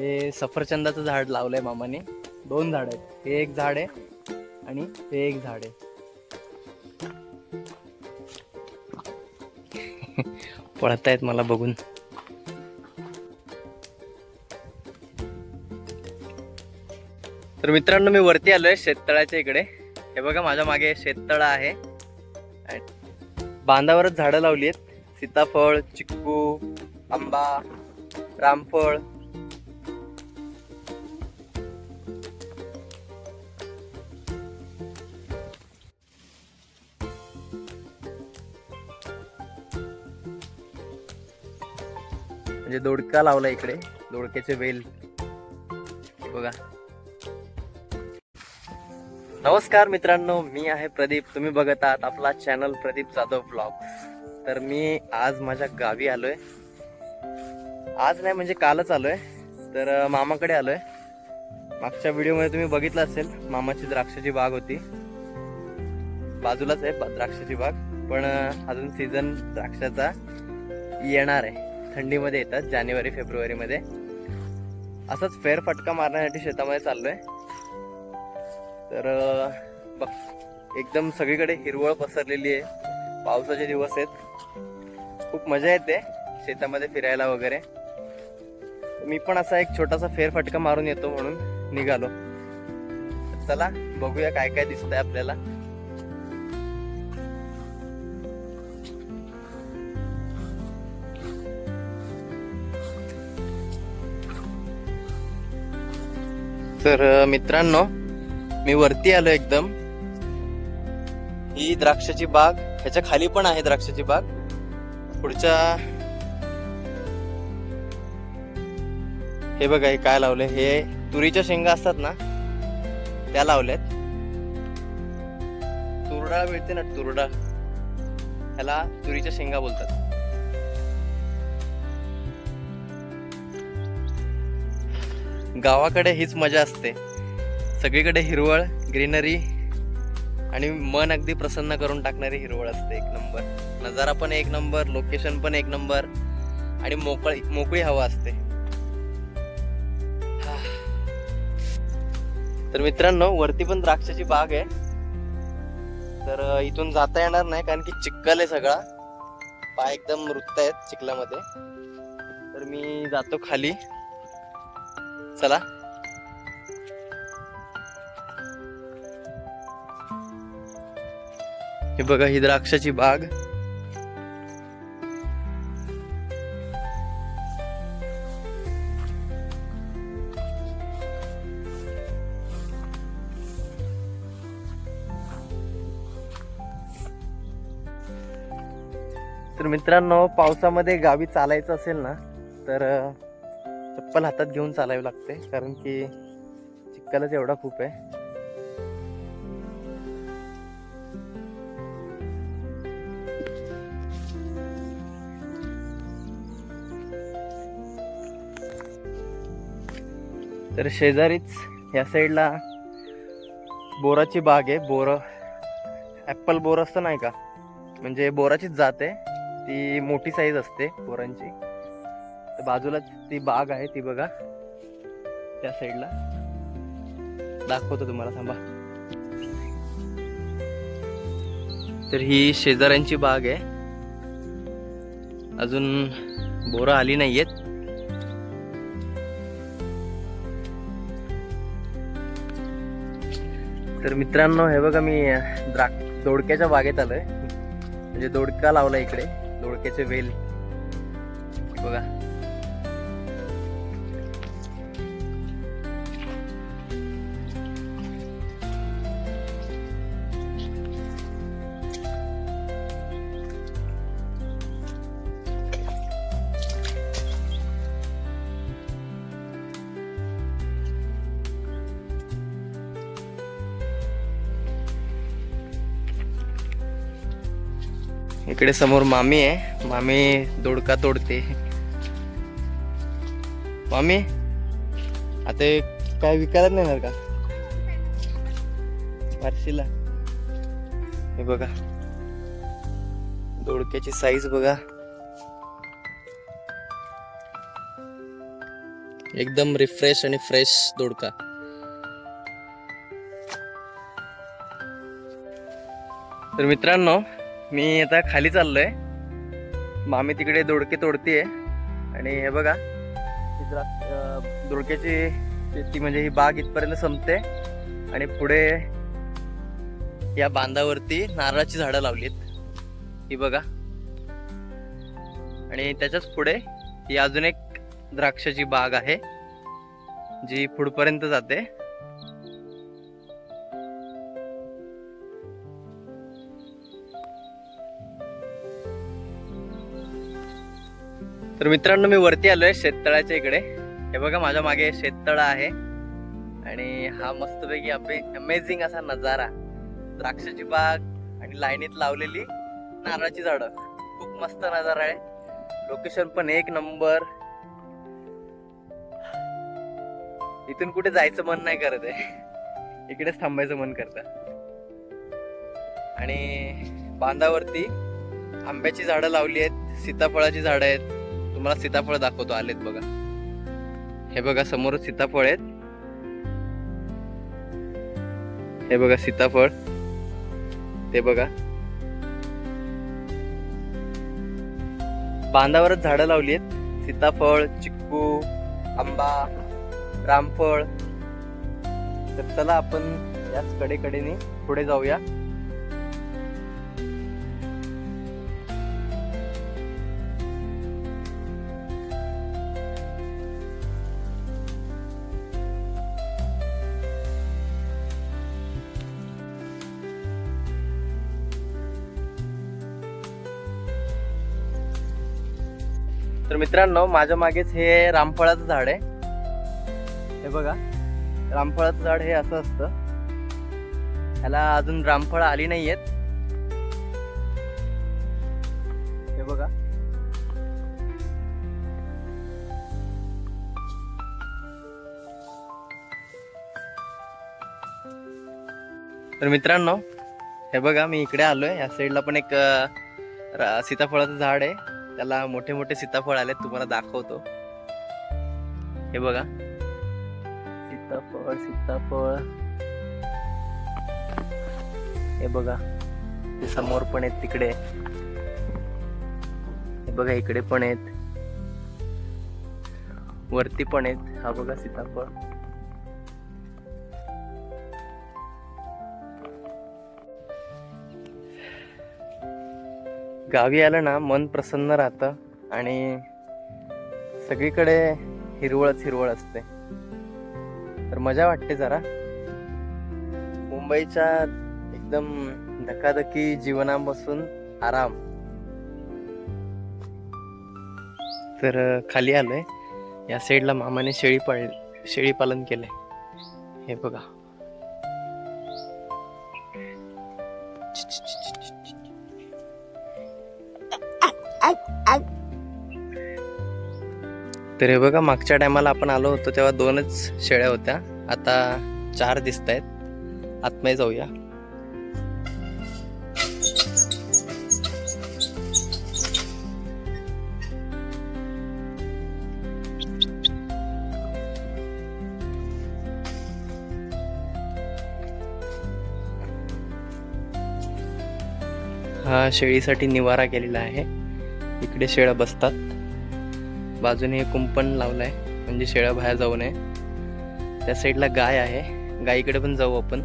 हे सफरचंदाचं झाड लावलंय मामाने. दोन झाड आहेत. हे एक झाड आहे आणि हे एक झाड आहे. पळतायत मला बघून. तर मित्रांनो मी वरती आलोय शेततळ्याच्या इकडे. हे बघा माझ्या मागे शेततळा आहे. बांधावरच झाडं लावली आहेत. सीताफळ चिक्कू आंबा रामफळ. दोडका लावला इकडे. दोडक्याचे वेल बघा. नमस्कार मित्रांनो मी आहे प्रदीप. तुम्ही बघत आहात आपला चॅनल प्रदीप जाधव ब्लॉग तर मी आज माझ्या गावी आलोय. आज नाही म्हणजे कालच आलोय. तर मामाकडे आलोय. मागच्या व्हिडिओमध्ये तुम्ही बघितलं असेल मामाची द्राक्षाची बाग होती. बाजूलाच आहे द्राक्षाची बाग. पण अजून सीझन द्राक्षाचा येणार आहे. थंडीमध्ये येतात जानेवारी फेब्रुवारीमध्ये. असंच फेरफटका मारण्यासाठी शेतामध्ये चाललोय. तर बघ एकदम सगळीकडे हिरवळ पसरलेली आहे. पावसाचे दिवस आहेत. खूप मजा येते शेतामध्ये फिरायला वगैरे. मी पण असा एक छोटासा फेरफटका मारून येतो म्हणून निघालो. चला बघूया काय काय दिसतंय आपल्याला. तर मित्रांनो मी वरती आलो एकदम. ही द्राक्षाची बाग ह्याच्या खाली पण आहे द्राक्षाची बाग. पुढच्या हे बघा हे काय लावले हे तुरीच्या शेंगा असतात ना त्या लावल्यात. तुरडा मिळते ना तुरडा ह्याला तुरीच्या शेंगा बोलतात. गावाकडे हीच मजा असते. सगळीकडे हिरवळ ग्रीनरी आणि मन अगदी प्रसन्न करून टाकणारी हिरवळ असते एक नंबर. नजारा पण एक नंबर लोकेशन पण एक नंबर आणि मोकळी मोकळी हवा असते. तर मित्रांनो वरती पण द्राक्षाची बाग आहे. तर इथून जाता येणार नाही कारण की चिखल आहे सगळा. पाय एकदम मृत आहेत चिखलामध्ये. तर मी जातो खाली. चला. हे बघा ही द्राक्षाची बाग. तर मित्रांनो पावसामध्ये गावी चालायचं असेल ना तर चप्पल हातात घेऊन चालावी लागते कारण की चिखलच एवढा खूप आहे. तर शेजारीच या साईडला बोराची बाग आहे. बोर ॲप्पल बोर असतं नाही का? म्हणजे बोराचीच जात आहे. ती मोठी साईज असते बोरांची. तर बाजूलाच ती बाग आहे ती बघा. त्या साईडला दाखवतो तुम्हाला थांबा. तर ही शेजाऱ्यांची बाग आहे. अजून बोरं आली नाहीयेत. तर मित्रांनो हे बघा मी द्राक दोडक्याच्या बागेत आलोय. म्हणजे दोडका लावला इकडे दोडक्याचे वेल. बघा. इकडे समोर मामी आहे. मामी दोडका तोडते. मामी आता काय विकायला नाही का? बारशीला हे बघा. दोडक्याची साईज बघा. एकदम रिफ्रेश आणि फ्रेश दोडका. तर मित्रांनो मी आता खाली चाललोय. मामी तिकडे दोडके तोडतीये. आणि हे बघा दोडक्याची शेती म्हणजे ही बाग इथपर्यंत संपते. आणि पुढे या बांधावरती नारळाची झाडं लावलीत. ही बघा. आणि त्याच्याच पुढे ही अजून एक द्राक्षाची बाग आहे जी पुढपर्यंत जाते. तर मित्रांनो मी वरती आलोय शेततळाच्या इकडे. हे बघा माझ्या मागे शेततळ आहे. आणि हा मस्तपैकी अमेझिंग असा नजारा. द्राक्षाची बाग आणि लाईनीत लावलेली नारळाची झाडं. खूप मस्त नजारा आहे. लोकेशन पण एक नंबर. इथून कुठे जायचं मन नाही करत आहे. इकडेच थांबायचं मन करत. आणि बांधावरती आंब्याची झाडं लावली आहेत सीताफळाची झाडं आहेत. तुम्हाला सीताफळ दाखवतो आलेत बघा. हे बघा समोर सीताफळ आहेत. हे बघा सीताफळ. ते बघा. बांधावरच झाडं लावली आहेत. सीताफळ चिक्कू आंबा रामफळ. तर चला आपण याच कडेकडेने पुढे जाऊया. तर मित्रांनो माझ्या मागेच हे रामफळाचं झाड आहे. हे बघा रामफळाचं झाड हे असं असतं. ह्याला अजून रामफळ आली नाहीयेत. हे बघा. तर मित्रांनो हे बघा मी इकडे आलोय. या साईडला पण एक रा- सीताफळाचं झाड आहे. त्याला मोठे मोठे सीताफळ आले तुम्हाला दाखवतो. हे बघा. सीताफळ सीताफळ. हे बघा. ते समोर पण आहेत तिकडे. हे बघा इकडे पण आहेत. वरती पण आहेत. हा बघा सीताफळ. गावी आलं ना मन प्रसन्न राहतं आणि सगळीकडे हिरवळच हिरवळ असते. तर मजा वाटते जरा. मुंबईच्या एकदम धकाधकी जीवनापासून आराम. तर खाली आलोय. या साईडला मामाने शेळी पाळ शेळी पालन केलंय. हे बघा. तर हे बघा मागच्या टायमाला आपण आलो होतो तेव्हा दोनच शेळ्या होत्या. आता चार दिसत आहेत आतमध्ये जाऊया. हा शेळीसाठी निवारा केलेला आहे. इकडे शेळ्या बसतात. बाजूने हे कुंपण आहे म्हणजे शेळ्या बाहेर जाऊ नये. त्या साईडला गाय आहे. गायीकडे पण जाऊ आपण.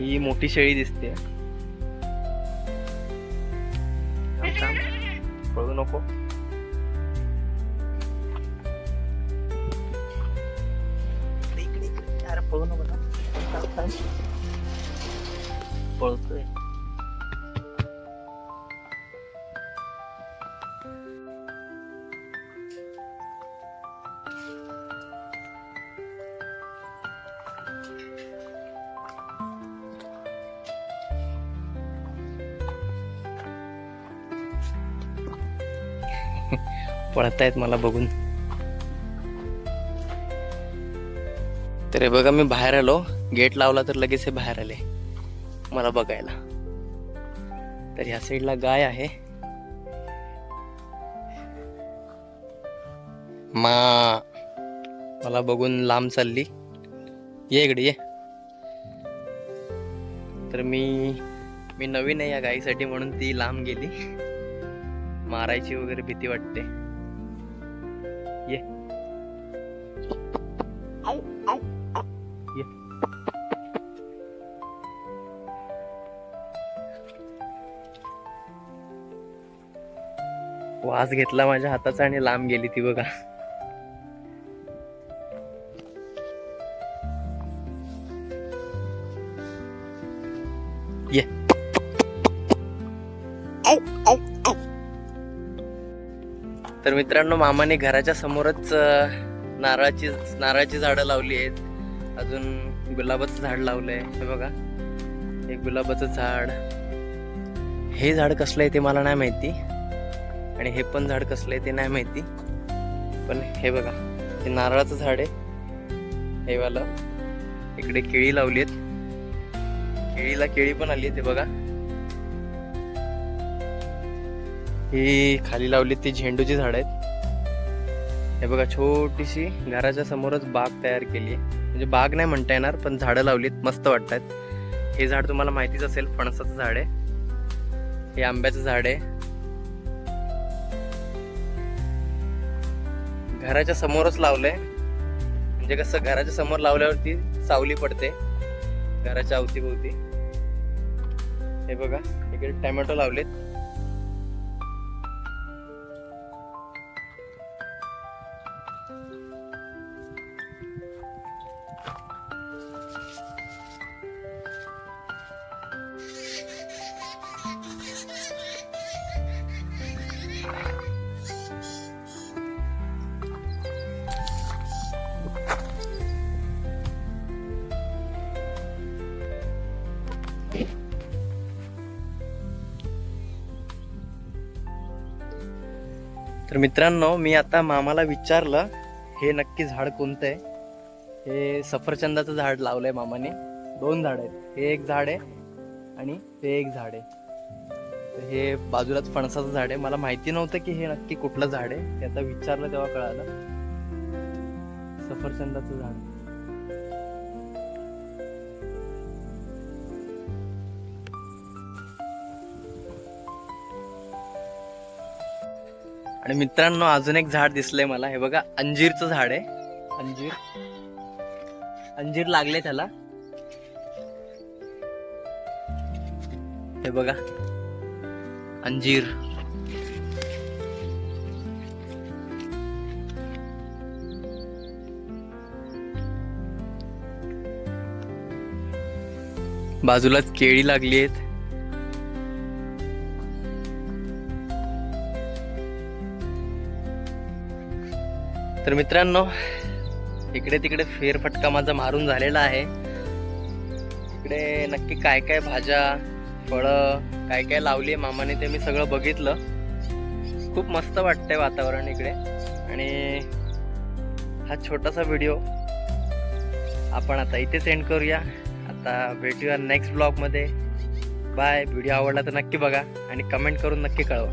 ही मोठी शेळी दिसते. पळू नको. पळतोय पळतायत मला बघून. तर हे बघा मी बाहेर आलो. गेट लावला तर लगेच हे बाहेर आले. मला बघायला. तर ह्या साईडला गाय आहे. मा मला बघून लांब चालली. ये इकडे ये. तर मी मी नवीन आहे या गायीसाठी म्हणून ती लांब गेली. मारायची वगैरे भीती वाटते. ये. ये. वास घेतला माझ्या हाताचा आणि लांब गेली ती बघा. ये. तर मित्रांनो मामाने घराच्या समोरच नारळाची नारळाची झाडं लावली आहेत. अजून गुलाबाचं झाड लावलंय. हे बघा. हे गुलाबाचं झाड. हे झाड कसलं आहे ते मला नाही माहिती. आणि हे पण झाड कसलं आहे ते नाही माहिती. पण हे बघा हे नारळाचं झाड आहे. हे वाला. इकडे केळी लावली आहेत. केळीला केळी पण आली ते बघा. ही खाली लावली ती झेंडूची झाड आहेत. हे बघा छोटीशी घराच्या समोरच बाग तयार केली आहे. म्हणजे बाग नाही म्हणता येणार पण झाडं लावलीत मस्त वाटतात. हे झाड तुम्हाला माहितीच असेल फणसाचं झाड आहे. हे आंब्याचं झाड आहे. घराच्या समोरच लावलंय. म्हणजे कसं घराच्या समोर लावल्यावरती सावली पडते. घराच्या अवतीभोवती. हे बघा इकडे टॅमॅटो लावलेत. तर मित्रांनो मी आता मामाला विचारलं हे नक्की झाड कोणतं आहे? हे सफरचंदाचं झाड लावलंय मामाने. दोन झाड आहेत. हे एक झाड आहे आणि ते एक झाड आहे. तर हे बाजूलाच फणसाचं झाड आहे. मला माहिती नव्हतं की हे नक्की कुठलं झाड आहे. ते आता विचारलं तेव्हा कळालं. सफरचंदाचं झाड. आणि मित्रांनो अजून एक झाड दिसलंय मला. हे बघा अंजीरचं झाड आहे. अंजीर. अंजीर लागले त्याला. हे बघा. अंजीर. बाजूलाच केळी लागली आहेत तर मित्रांनो इकडे तिकडे फेरफटका माझा मारून झालेला आहे. इकडे नक्की काय काय भाज्या फळं काय काय लावली आहे मामाने ते मी सगळं बघितलं. खूप मस्त वाटतंय वातावरण इकडे. आणि हा छोटासा व्हिडिओ आपण आता इथे सेंड करूया. आता भेटूया नेक्स्ट ब्लॉगमध्ये बाय व्हिडिओ आवडला तर नक्की बघा आणि कमेंट करून नक्की कळवा.